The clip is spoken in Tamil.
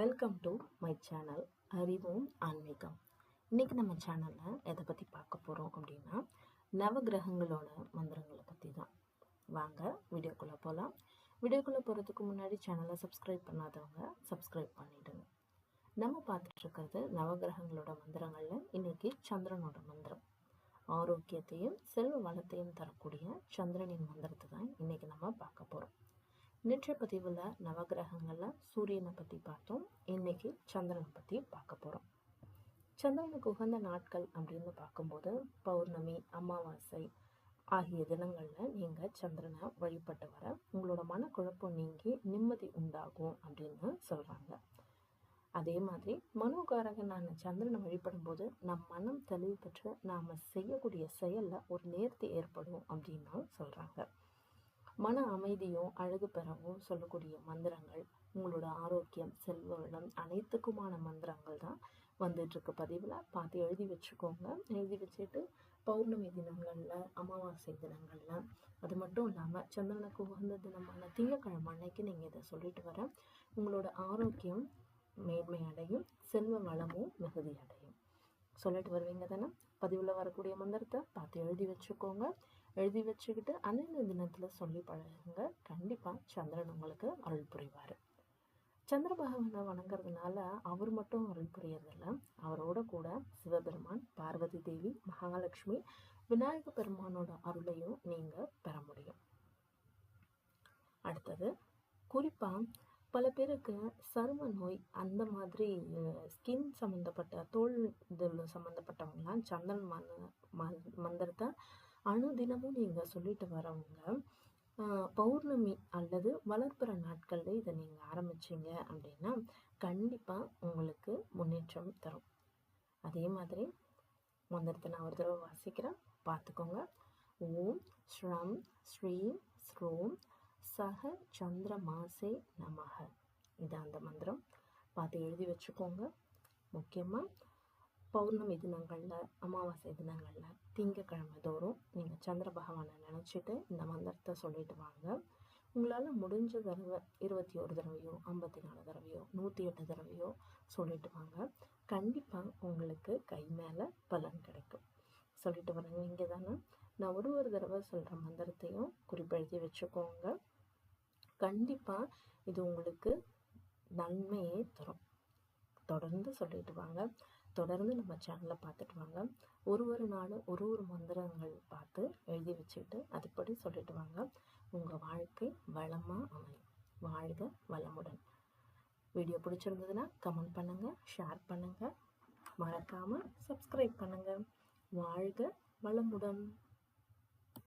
வெல்கம் டு மை சேனல் அறிவோம் ஆன்மீகம் இன்றைக்கி நம்ம சேனலில் எதை பற்றி பார்க்க போகிறோம் அப்படின்னா நவகிரகங்களோட மந்திரங்களை பற்றி தான் வாங்க வீடியோக்குள்ளே போகலாம் வீடியோக்குள்ளே போகிறதுக்கு முன்னாடி சேனலை சப்ஸ்கிரைப் பண்ணாதவங்க சப்ஸ்கிரைப் பண்ணிவிடுங்க நம்ம பார்த்துட்ருக்கிறது நவகிரகங்களோட மந்திரங்களில் இன்றைக்கி சந்திரனோட மந்திரம். ஆரோக்கியத்தையும் செல்வ வளத்தையும் தரக்கூடிய சந்திரனின் மந்திரத்தை தான் இன்றைக்கி நம்ம நேற்றைய பதிவில் நவகிரகங்களில் சூரியனை பற்றி பார்த்தோம். இன்னைக்கு சந்திரனை பற்றி பார்க்க போகிறோம் சந்திரனுக்கு உகந்த நாட்கள் அப்படின்னு பார்க்கும்போது பௌர்ணமி அமாவாசை ஆகிய தினங்களில் நீங்கள் சந்திரனை வழிபட்டு வர உங்களோட மனக்குழப்பம் நீங்கி நிம்மதி உண்டாகும் அப்படின்னு சொல்கிறாங்க அதே மாதிரி மனோகாரகனான சந்திரனை வழிபடும் போது நம் மனம் தெளிவு பெற்று நாம் செய்யக்கூடிய செயலில் ஒரு நேர்த்தி ஏற்படும் அப்படின்னு சொல்கிறாங்க மன அமைதியும் அழகு பெறவும் சொல்லக்கூடிய மந்திரங்கள் உங்களோட ஆரோக்கியம் செல்வ வளம் அனைத்துக்குமான மந்திரங்கள் தான் வந்துட்டுருக்கு பதிவில். பார்த்து எழுதி வச்சுக்கோங்க. எழுதி வச்சுட்டு பௌர்ணமி தினங்களில் அமாவாசை தினங்களில் அது மட்டும் இல்லாமல் சந்திரனுக்கு உகந்த தினமான திங்கக்கிழமை அன்னைக்கு நீங்கள் இதை சொல்லிட்டு வர உங்களோட ஆரோக்கியம் மேன்மை அடையும் செல்வ வளமும் மிகுதி அடையும் சொல்லிட்டு வருவீங்க தானே? பதிவில் வரக்கூடிய மந்திரத்தை பார்த்து எழுதி வச்சுக்கோங்க. எழுதி வச்சுக்கிட்டு அந்தந்த தினத்தில் சொல்லி பழகுங்க. கண்டிப்பாக சந்திரன் உங்களுக்கு அருள் புரிவார். சந்திர பகவானை வணங்குறதுனால அவர் மட்டும் அருள் புரியறதில்ல. அவரோட கூட சிவபெருமான் பார்வதி தேவி மகாலட்சுமி விநாயக பெருமானோட அருளையும் நீங்கள் பெற முடியும். அடுத்தது குறிப்பாக பல பேருக்கு சரும நோய் அந்த மாதிரி ஸ்கின் சம்மந்தப்பட்ட தோல் இதில் சம்மந்தப்பட்டவங்களாம் சந்திரன் மந்த மந்திரத்தை அனுதினமும் நீங்கள் சொல்லிட்டு வரவங்க பௌர்ணமி அல்லது வளர்ப்புற நாட்களில் இதை நீங்கள் ஆரம்பிச்சிங்க அப்படின்னா கண்டிப்பாக உங்களுக்கு முன்னேற்றம் தரும். அதே மாதிரி மந்திரத்தை நான் ஒரு தடவை வாசிக்கிறேன். பார்த்துக்கோங்க ஓம் ஸ்ரம் ஸ்ரீம் ஸ்ரோம் சக சந்திரமாசே நமக இது அந்த மந்திரம். பார்த்து எழுதி வச்சுக்கோங்க. முக்கியமாக பௌர்ணமி தினங்களில் அமாவாசை தினங்களில் திங்கக்கிழமை தோறும் நீங்கள் சந்திர பகவானை நினச்சிட்டு இந்த மந்திரத்தை சொல்லிட்டு வாங்க. உங்களால் முடிஞ்ச தடவை இருபத்தி ஒரு தடவையோ ஐம்பத்தி நாலு தடவையோ நூற்றி எட்டு தடவையோ சொல்லிட்டு வாங்க. கண்டிப்பாக உங்களுக்கு கை மேலே பலன் கிடைக்கும். சொல்லிட்டு வரேங்க இங்கே தானே? நான் ஒரு ஒரு தடவை சொல்கிற மந்திரத்தையும் குறிப்பெழுதி வச்சுக்கோங்க. கண்டிப்பாக இது உங்களுக்கு நன்மையே தரும். தொடர்ந்து சொல்லிட்டு வாங்க. தொடர்ந்து நம்ம சேனலை பார்த்துட்டு வாங்க. ஒரு ஒரு நாளும் ஒரு ஒரு மந்திரங்கள் பார்த்து எழுதி வச்சுக்கிட்டு அதுபடி சொல்லிட்டு வாங்க. உங்கள் வாழ்க்கை வளமாக அமையும். வாழ்க வளமுடன். வீடியோ பிடிச்சிருந்ததுன்னா கமெண்ட் பண்ணுங்கள் ஷேர் பண்ணுங்கள் மறக்காமல் சப்ஸ்கிரைப் பண்ணுங்கள் வாழ்க வளமுடன்.